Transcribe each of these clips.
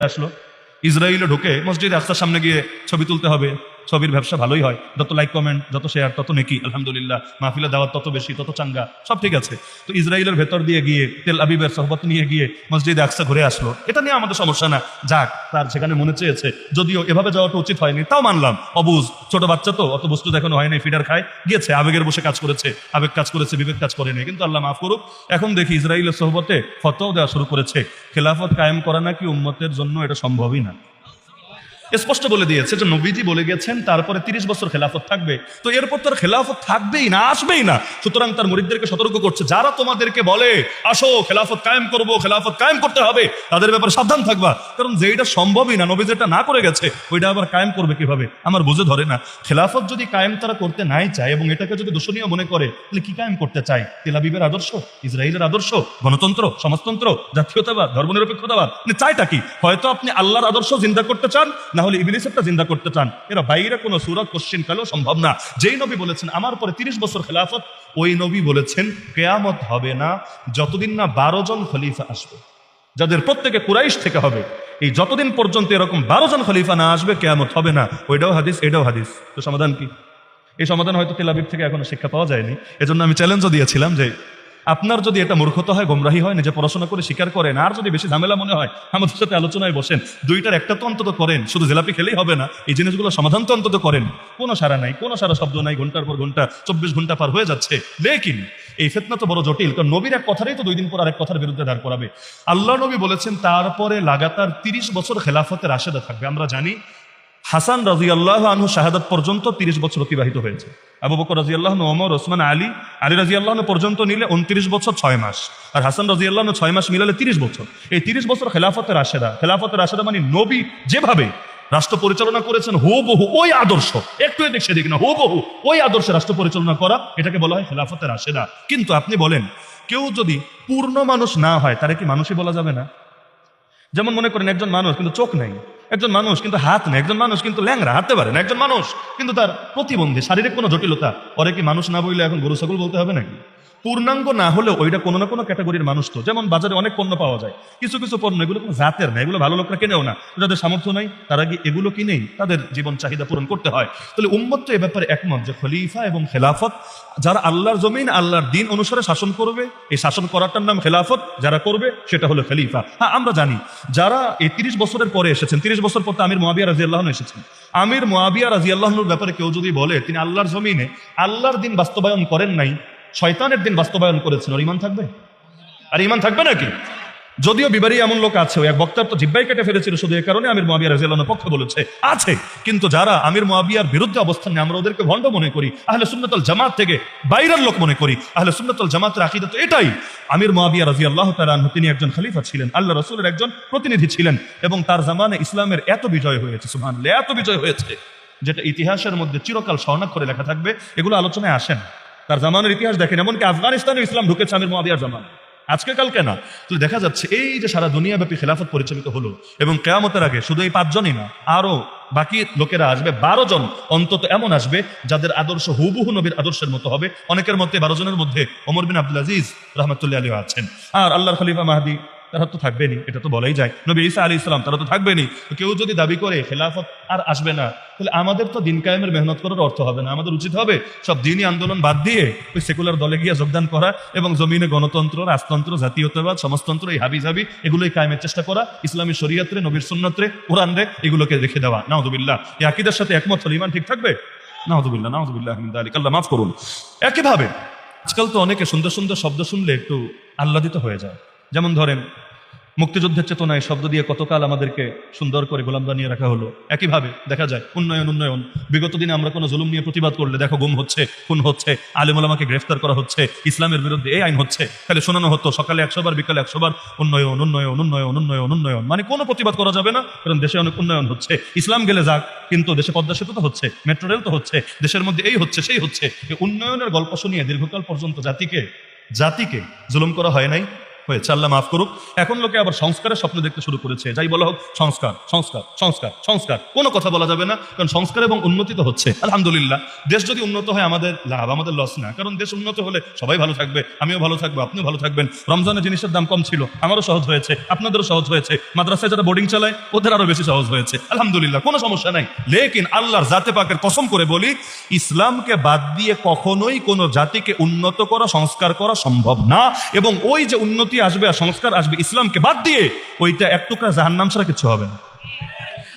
আসলো। ইসরায়েলে ঢুকে মসজিদ আস্তার সামনে গিয়ে ছবি তুলতে হবে। ছবির ব্যবসা ভালোই হয়। যত লাইক কমেন্ট যত শেয়ার তত নেকি, আলহামদুলিল্লাহ। মাহফিলে দাওয়াত তত বেশি, তত চাঙ্গা, সব ঠিক আছে। তো ইসরায়েলের ভেতর দিয়ে গিয়ে, তেল আবিবের সহবত নিয়ে গিয়ে মসজিদ আকসা ঘুরে আসলো। এটা নিয়ে আমাদের সমস্যা না। যাক, তার সেখানে মনে চেয়েছে, যদিও এভাবে যাওয়াটা উচিত হয়নি, তাও মানলাম। অবুজ, ছোট বাচ্চা তো, অত বস্তু দেখানো হয়নি ফিডার খায়। গিয়েছে, আবেগের বসে কাজ করেছে, আবেগ কাজ করেছে, বিবেক কাজ করেনি কিন্তু আল্লাহ মাফ করুক, এখন দেখি ইসরায়েলের সহবতে ফতোও দেওয়া শুরু করেছে। খেলাফত কায়েম করা নাকি উম্মতের জন্য এটা সম্ভবই না। স্পষ্ট বলে দিয়েছে যে নবীজি বলে গেছেন, তারপরে তিরিশ বছর খেলাফত থাকবে। তো এরপর তার খেলাফত থাকবেই না, আসবেই না। সুতরাং তার মরিদদেরকে সতর্ক করছে। যারা তোমাদেরকে বলে, আসো, খেলাফত কায়েম করব, খেলাফত কায়েম করতে হবে, তাদের ব্যাপারে সাবধান থাকবা। কারণ যেটা সম্ভবই না, নবী যেটা না করে গেছে, ওইটা আবার কায়েম করবে কীভাবে? আমার বুঝে ধরে না। খেলাফত যদি কায়েম তারা করতে নাই চায় এবং এটাকে যদি দূষণীয় মনে করে, তাহলে কি কায়েম করতে চায়? তেলাবিবের আদর্শ? ইসরায়েলের আদর্শ? গণতন্ত্র? সমাজতন্ত্র? জাতীয়তাবাদ? ধর্মনিরপেক্ষতাবাদ? মানে চাইটা কি? হয়তো আপনি আল্লাহর আদর্শ জিন্দা করতে চান না হলে ইবিলিসেরটা জিন্দা করতে চান। এরা বাইরে কোনো সুরত কোশ্চিন কালেও সম্ভব না। যেই নবী বলেছেন, আমার পরে তিরিশ বছর খেলাফত ওই নবী বলেছেন, কেয়ামত হবে না যতদিন না বারো জন খলিফা আসবে। যাদের প্রত্যেকে কুরাইশ থেকে হবে, এই যতদিন পর্যন্ত এরকম বারো জন খলিফা না আসবে, কেয়ামত হবে না। ওইটাও হাদিস, এটাও হাদিস। তো সমাধান কি? এই সমাধান হয়তো তেলাবিব থেকে এখনও শিক্ষা পাওয়া যায়নি। এজন্য আমি চ্যালেঞ্জও দিয়েছিলাম যে আপনার যদি এটা মূর্খতা হয়, গোমরাহি হয়, নিজে পড়াশোনা করে স্বীকার করেন, আর যদি বেশি ঝামেলা মনে হয়, আমাদের সাথে আলোচনায় বসেন, দুইটার একটা তো অন্তত করেন, শুধু জেলাপি খেলেই হবে না, এই জিনিসগুলো সমাধান তো অন্তত করেন। কোনো সারা নাই, কোনো সারা শব্দ নাই, ঘণ্টার পর ঘণ্টা, চব্বিশ ঘণ্টা পার হয়ে যাচ্ছে। লেকিন এই ফেতনা তো বড় জটিল, কারণ নবীর এক কথারই তো দুই দিন পর আরেক কথার বিরুদ্ধে দাঁড় করাবে। আল্লাহ নবী বলেছেন, তারপরে লাগাতার তিরিশ বছর খেলাফতের আশেদা থাকবে। আমরা জানি হাসান রাজি আল্লাহ আনহু শাহাদাত পর্যন্ত তিরিশ বছর অতিবাহিত হয়েছে। আবু বকর রাজি আল্লাহ ওমর, ওসমান, আলী আলী রাজি আল্লাহ পর্যন্ত নিলে উনত্রিশ বছর ছয় মাস। আর হাসান রাজি আল্লাহ ছয় মাস মিলালে তিরিশ বছর। এই তিরিশ বছর খেলাফতের আশেদা খেলাফতের আশেদা মানে নবী যেভাবে রাষ্ট্র পরিচালনা করেছেন হু বহু ওই আদর্শ। একটু এদিক সেদিক না হু বহু ওই আদর্শে রাষ্ট্র পরিচালনা করা, এটাকে বলা হয় খেলাফতের আশেদা কিন্তু আপনি বলেন, কেউ যদি পূর্ণ মানুষ না হয়, তারা কি মানুষই বলা যাবে না? যেমন মনে করেন একজন মানুষ, কিন্তু চোখ নেই। একজন মানুষ কিন্তু হাত নেই, একজন মানুষ কিন্তু ল্যাংরা হাঁটতে পারে না, একজন মানুষ কিন্তু তার প্রতিবন্ধী, শারীরিক কোনো জটিলতা, পরে কি মানুষ না বললে এখন গরু, ছাগল বলতে হবে নাকি? পূর্ণাঙ্গ না হলেও ওইটা কোনো না কোনো ক্যাটাগরির মানুষ তো। যেমন বাজারে অনেক পণ্য পাওয়া যায়। কিছু কিছু পণ্য, এগুলো কোনো জাতের না, এগুলো ভালো লোকরা কেনেও না। যাদের সামর্থ্য নাই, তারা কি এগুলো কিনেই তাদের জীবন চাহিদা পূরণ করতে হয়। তাহলে উম্মত এ ব্যাপারে একমত যে খলিফা এবং খেলাফত, যারা আল্লাহর জমিন, আল্লাহর দিন অনুসারে শাসন করবে, এই শাসন করাটার নাম খেলাফত, যারা করবে সেটা হলো খলিফা। হ্যাঁ আমরা জানি, যারা এই তিরিশ বছরের পরে এসেছেন, তিরিশ বছর পর তো আমির মোয়াবিয়া রাজি আল্লাহন এসেছেন। আমির মোয়াবিয়া রাজি আল্লাহনুর ব্যাপারে কেউ যদি বলে তিনি আল্লাহর জমিনে আল্লাহর দিন বাস্তবায়ন করেন নাই শয়তানের দিন বাস্তবায়ন করেছেন ওর ইমান থাকবে? আর ইমান থাকবে নাকি? যদিও বিবারী এমন লোক আছে এক বক্তার তো জিব্বাই কেটে ফেলেছিল, শুধু এই কারণে আমির মোয়াবিয়া রাজিয়াল্লাহর পক্ষে বলেছে। আছে, কিন্তু যারা আমির মোয়াবিয়ার বিরুদ্ধে অবস্থান নিয়ে, আমরা ওদেরকে ভণ্ড মনে করি, আহলে সুন্নতল জামাত থেকে বাইরের লোক মনে করি। আহলে সুন্নতল জামাতের আকিদা তো এটাই। আমির মোয়াবিয়া রাজি আল্লাহ তালান তিনি একজন খলিফা ছিলেন, আল্লাহ রসুলের একজন প্রতিনিধি ছিলেন, এবং তার জামানে ইসলামের এত বিজয় হয়েছে সুমান এত বিজয় হয়েছে, যেটা ইতিহাসের মধ্যে চিরকাল স্বর্ণাক্ষরে লেখা থাকবে, এগুলো আলোচনায় আসেন তার জামানের ইতিহাস দেখেন, এমনকি আফগানিস্তানে ইসলাম ঢুকেছে আমির মহাবিয়ার জামান আজকে কালকে না তাহলে দেখা যাচ্ছে এই যে সারা দুনিয়াব্যাপী খেলাফত পরিচালিত হলো এবং কেয়ামতের আগে শুধু এই পাঁচজনই না আরও বাকি লোকেরা আসবে, বারো জন অন্তত এমন আসবে যাদের আদর্শ হুবহু নবীর আদর্শের মতো হবে। অনেকের মধ্যে বারো জনের মধ্যে অমর বিন আব্দুল আজিজ রহমতুল্লাহ আলী আছেন। আর আল্লাহর খলিফা মাহাদি তারা তো থাকবেনি এটা তো বলাই যায়। নবী ঈসা আলী ইসলাম তারা তো থাকবেনি কেউ যদি দাবি করে খেলাফত আর আসবে না, তাহলে আমাদের তো দিন কায়েমের মেহনত করার অর্থ হবে না, আমাদের উচিত হবে সব দিনই আন্দোলন বাদ দিয়ে ওই সেকুলার দলে গিয়ে যোগদান করা এবং জমিনে গণতন্ত্র, রাজতন্ত্র, জাতীয়তাবাদ, সমাজতন্ত্র, এই হাবি জাবি এগুলোই কায়েমের চেষ্টা করা, ইসলামী শরীয়ত্রে, নবীর সুন্নত্রে কোরআন রে এগুলোকে রেখে দেওয়া। নাহদুবিল্লাহ এই আকিদের সাথে একমত হলে ইমান ঠিক থাকবে? নাহদুবিল্লাহ নাহদুবিল্লাহ আলিক আল্লাহ মাফ করুন। একইভাবে, আজকাল তো অনেকে সুন্দর সুন্দর শব্দ শুনলে একটু আহ্লাদিত হয়ে যায়। যেমন ধরেন, মুক্তিযুদ্ধের চেতনায় শব্দ দিয়ে কতকাল আমাদেরকে সুন্দর করে গোলাম বানিয়ে রাখা হলো। একইভাবে দেখা যায়, উন্নয়ন উন্নয়ন। বিগত দিনে আমরা কোনো জুলুম নিয়ে প্রতিবাদ করলে দেখো গুম হচ্ছে, খুন হচ্ছে আলিমুলামাকে গ্রেফতার করা হচ্ছে, ইসলামের বিরুদ্ধে এই আইন হচ্ছে। তাহলে শোনানো হতো, সকালে একশো বার, বিকালে একশো বার, উন্নয়ন উন্নয়ন উন্নয়ন উন্নয়ন উন্নয়ন। মানে কোনো প্রতিবাদ করা যাবে না, কারণ দেশে অনেক উন্নয়ন হচ্ছে। ইসলাম গেলে যাক, কিন্তু দেশে পদ্মা সেতু তো হচ্ছে, মেট্রো রেল তো হচ্ছে, দেশের মধ্যে এই হচ্ছে, সেই হচ্ছে। উন্নয়নের গল্প শুনিয়ে দীর্ঘকাল পর্যন্ত জাতিকে জাতিকে জুলুম করা হয় নাই। হয়েছে। আল্লাহ মাফ করুক। এখন লোকে আবার সংস্কারের স্বপ্ন দেখতে শুরু করেছে। যাই বলা হোক, সংস্কার সংস্কার সংস্কার সংস্কার। কোনো কথা বলা যাবে না, কারণ সংস্কার এবং উন্নতি তো হচ্ছে। আলহামদুলিল্লাহ, দেশ যদি উন্নত হয়, আমাদের লাভ, আমাদের লস না। কারণ দেশ উন্নত হলে সবাই ভালো থাকবে, আমিও ভালো থাকব, আপনিও ভালো থাকবেন। রমজানের জিনিসের দাম কম ছিল, আমারও সহজ হয়েছে, আপনাদেরও সহজ হয়েছে। মাদ্রাসায় যারা বোর্ডিং চালায়, ওদের আরও বেশি সহজ হয়েছে। আলহামদুলিল্লাহ, কোনো সমস্যা নাই। লেকিন আল্লাহর জাতে পাকের কসম করে বলি, ইসলামকে বাদ দিয়ে কখনোই কোনো জাতিকে উন্নত করা, সংস্কার করা সম্ভব না। এবং ওই যে উন্নতি আসবে আর সংস্কার আসবে, ইসলামকে বাদ দিয়ে ওইটা এক টুকরা জাহান্নাম ছাড়া কিছু হবে না।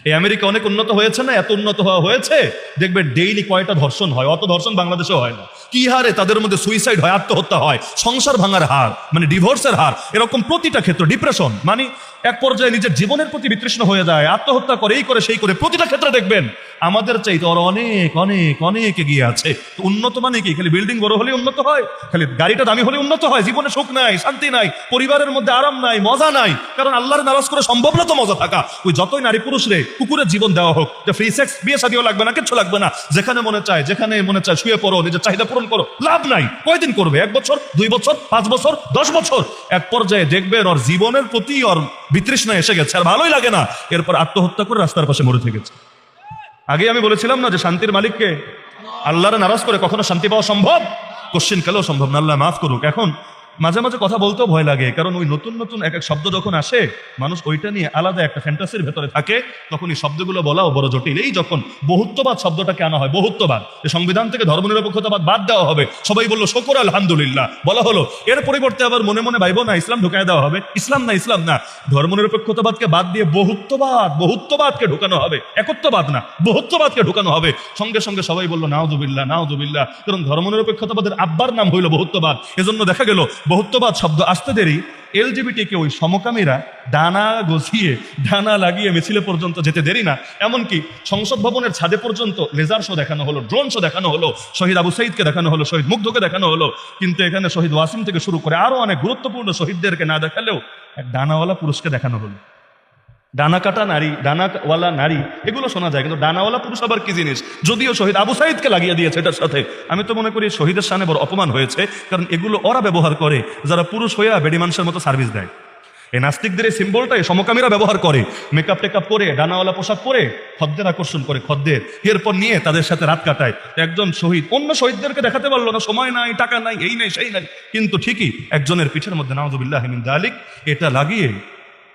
এই আমেরিকা অনেক উন্নত হয়েছে না? এত উন্নত হওয়া হয়েছে? দেখবে ডেইলি কয়টা ধর্ষণ হয়, অত ধর্ষণ বাংলাদেশেও হয় না। কি হারে তাদের মধ্যে সুইসাইড হয়, আত্মহত্যা হয়, সংসার ভাঙার হার মানে ডিভোর্সের হার, এরকম প্রতিটা ক্ষেত্র ডিপ্রেশন মানে এক পর্যায়ে নিজের জীবনের প্রতি বিতৃষ্ণ হয়ে যায়, আত্মহত্যা করে, এই করে, সেই করে, প্রতিটা ক্ষেত্রে দেখবেন আমাদের চাইতে ওরা অনেক অনেক অনেক এগিয়ে আছে। উন্নত মানে কি? খালি বিল্ডিং বড় হলে উন্নত হয়? খালি গাড়িটা দামি হলে উন্নত হয়? জীবনে সুখ নাই, শান্তি নাই, পরিবারের মধ্যে আরাম নাই, মজা নাই। কারণ আল্লাহর নারাজ করে সম্ভব না তো মজা থাকা। ওই যতই নারী পুরুষ রে, কুকুরের জীবন দেওয়া হোক, যে ফ্রি সেক্স বিয়ে শাদিও লাগবে না, কিচ্ছু লাগবে না। যেখানে মনে চায়, যেখানে মনে চায় শুয়ে পড়ো, নিজের চাহিদা পূরণ করো, লাভ নাই। কয়দিন করবে? এক বছর, দুই বছর, পাঁচ বছর, দশ বছর? এক পর্যায়ে দেখবেন ওর জীবনের প্রতি ওর বিতৃষ্ণা এসে গেছে, আর ভালোই লাগে না। এরপর আত্মহত্যা করে রাস্তার পাশে মরে থেকেছে আগে আমি বলেছিলাম না যে শান্তির মালিককে আল্লাহরে নারাজ করে কখনো শান্তি পাওয়া সম্ভব? কোশ্চিন কালেও সম্ভব না? আল্লাহ মাফ করুক। এখন মাঝে মাঝে কথা বলতেও ভয় লাগে, কারণ ওই নতুন নতুন এক এক শব্দ যখন আসে, মানুষ ওইটা নিয়ে আলাদা একটা ফ্যান্টাসির ভেতরে থাকে, তখন এই শব্দগুলো বলাও বড় জটিল। এই যখন বহুত্ববাদ শব্দটাকে আনা হয়, বহুত্ববাদ যে সংবিধান থেকে ধর্মনিরপেক্ষতাবাদ বাদ দেওয়া হবে। সবাই বলল, শকর আলহামদুলিল্লাহ। বলা হলো, এর পরিবর্তে আবার মনে মনে ভাইব না, ইসলাম ঢুকায় দেওয়া হবে। ইসলাম না ইসলাম না। ধর্মনিরপেক্ষতাবাদকে বাদ দিয়ে বহুত্ববাদ, বহুত্ববাদকে ঢুকানো হবে। একত্ববাদ না, বহুত্ববাদকে ঢুকানো হবে। সঙ্গে সঙ্গে সবাই বলল নাওজুবিল্লাহ নাওজুবিল্লাহ কারণ ধর্মনিরপেক্ষতাবাদের আব্বার নাম হইল বহুত্ববাদ। এজন্য দেখা গেল বহুত্ববাদ শব্দ আসতে দেরি। এলজিবিটিকে ওই সমকামীরা ডানা গছিয়ে ডানা লাগিয়ে মিছিলে পর্যন্ত যেতে দেরি না। এমনকি সংসদ ভবনের ছাদে পর্যন্ত লেজার শো দেখানো হলো, ড্রোন শো দেখানো হলো, শহীদ আবু সঈদকে দেখানো হলো, শহীদ মুগ্ধকে দেখানো হলো। কিন্তু এখানে শহীদ ওয়াসিম থেকে শুরু করে আরও অনেক গুরুত্বপূর্ণ শহীদদেরকে না দেখালেও এক ডানাওয়ালা পুরুষকে দেখানো হলো। ডানা কাটা নারী, ডানাওয়ালা নারী, এগুলো শোনা যায়, কিন্তু ডানাওয়ালা পুরুষ আবার কি জিনিস? যদিও শহীদ আবু সাইদকে লাগিয়ে দিয়েছে এটার সাথে, আমি তো মনে করি শহীদের সামনে বড় অপমান হয়েছে, কারণ এগুলো ওরা ব্যবহার করে, যারা পুরুষ হইয়া বেডি মানুষের মতো সার্ভিস দেয়। এই নাস্তিকদের এই সিম্বলটাই সমকামীরা ব্যবহার করে মেকআপ টেকআপ করে ডানাওয়ালা পোশাক পরে, খদ্দের আকর্ষণ করে খদ্দের, এরপর নিয়ে তাদের সাথে রাত কাটায়। একজন শহীদ, অন্য শহীদদেরকে দেখাতে পারল না, সময় নাই, টাকা নাই, এই নাই, সেই নাই, কিন্তু ঠিকই একজনের পিঠের মধ্যে নাওজুবিল্লাহ দালিক এটা লাগিয়ে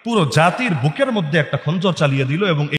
পুরো জাতির বুকের মধ্যে একটা খঞ্জর চালিয়ে দিল এবং